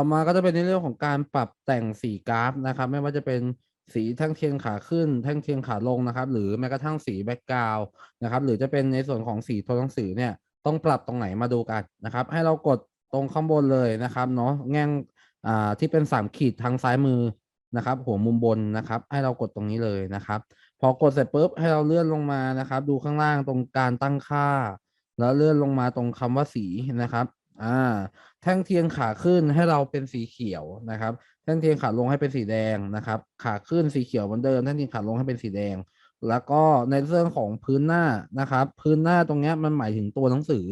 ต่อมาก็จะเป็นในเรื่องของการปรับแต่งสีกราฟนะครับ ไม่ว่าจะเป็นสีแท่งเทียนขาขึ้น แท่งเทียนขาลงนะครับ หรือแม้กระทั่งสีแบ็กกราวนะครับ หรือจะเป็นในส่วนของสีตัวหนังสือเนี่ยต้องปรับตรงไหนมาดูกันนะครับ ให้เรากดตรงข้างบนเลยนะครับเนาะแง่งอ่าที่เป็นสามขีดทางซ้ายมือนะครับ หัวมุมบนนะครับ ให้เรากดตรงนี้เลยนะครับ พอกดเสร็จปุ๊บให้เราเลื่อนลงมานะครับ ดูข้างล่างตรงการตั้งค่า แล้วเลื่อนลงมาตรงคำว่าสีนะครับ อ่า แท่งเทียนขาขึ้นให้เราเป็นสีเขียวนะครับ แท่งเทียนขาลงให้เป็นสีแดงนะครับ ขาขึ้นสีเขียวเหมือนเดิม แท่งเทียนขาลงให้เป็นสีแดง แล้วก็ในเรื่องของพื้นหน้านะครับ พื้นหน้าตรงนี้มันหมายถึงตัวหนังสือ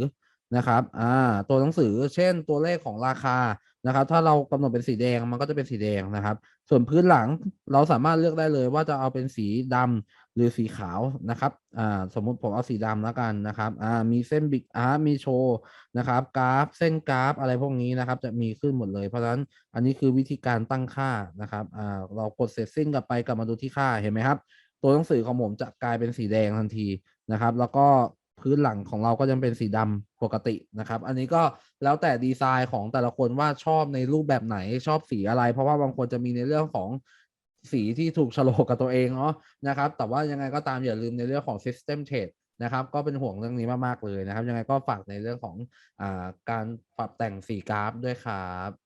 นะครับ อ่า ตัวหนังสือ เช่น ตัวเลขของราคา นะครับ ถ้าเรากำหนดเป็นสีแดง มันก็จะเป็นสีแดงนะครับ ส่วนพื้นหลัง เราสามารถเลือกได้เลยว่าจะเอาเป็นสีดำหรือสีขาวนะครับ อ่า สมมุติผมเอาสีดำแล้วกันนะครับ อ่า มีเส้นบิ๊กอาร์มีโชว์นะครับ กราฟ เส้นกราฟ อะไรพวกนี้นะครับ จะมีขึ้นหมดเลย เพราะฉะนั้น อันนี้คือวิธีการตั้งค่านะครับ อ่า เรากดเสร็จสิ้นกลับไปกลับมาดูที่ค่า เห็นไหมครับ ตัวหนังสือของผมจะกลายเป็นสีแดงทันทีนะครับ แล้วก็ พื้นหลังของเราก็ยังเป็นสีดำปกตินะครับ อันนี้ก็แล้วแต่ดีไซน์ของแต่ละคนว่าชอบในรูปแบบไหนชอบสีอะไร เพราะว่าบางคนจะมีในเรื่องของสีที่ถูกฉลกกับตัวเองเนาะนะครับ แต่ว่ายังไงก็ตามอย่าลืมในเรื่องของ system trade นะครับ ก็เป็นห่วงเรื่องนี้มาก ๆ เลยนะครับ ยังไงก็ฝากในเรื่องของอการปรับแต่งสีกราฟด้วยครับ